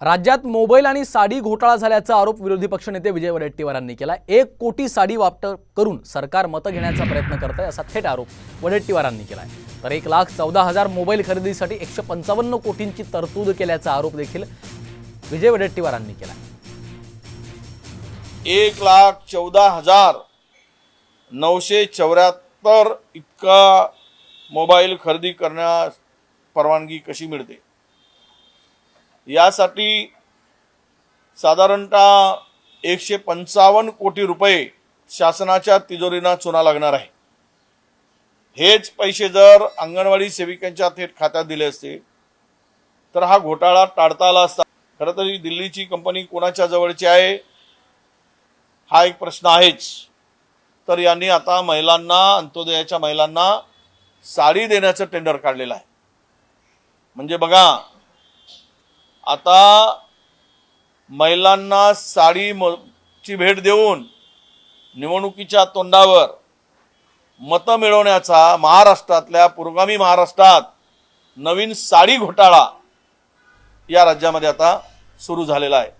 राज्यात मोबाईल आणि साडी घोटाळा झाल्याचा आरोप विरोधी पक्षनेते विजय वडेट्टीवारांनी केला. एक कोटी साडी वाटप करून सरकार मतं घेण्याचा प्रयत्न करत आहे असा थेट आरोप वडेट्टीवारांनी केला आहे तर एक लाख चौदा हजार मोबाईल खरेदीसाठी एकशे पंचावन्न कोटींची तरतूद केल्याचा आरोप देखील विजय वडेट्टीवारांनी केला एक लाख चौदा हजार नऊशे चौऱ्याहत्तर इतका मोबाईल खरेदी करण्यास परवानगी कशी मिळते? यासाठी साधारणतः एकशे पंचावन्न कोटी रुपये शासनाच्या तिजोरीनं चुना लागणार आहे. हेच पैसे जर अंगणवाडी सेविकांच्या थेट खात्यात दिले असते तर हा घोटाळा टाळता आला असता. खरं तर ही दिल्लीची कंपनी कोणाच्या जवळची आहे? हा एक प्रश्न आहेच. तर यांनी आता महिलांना अंत्योदयाच्या महिलांना साडी देण्याचं टेंडर काढलेलं आहे. म्हणजे बघा आता महिलांना साडी म- ची भेट देऊन निवडणुकीच्या तोंडावर मतं मिळवण्याचा महाराष्ट्रातल्या पुरोगामी महाराष्ट्रात नवीन साडी घोटाळा या राज्यामध्ये आता सुरू झालेला आहे.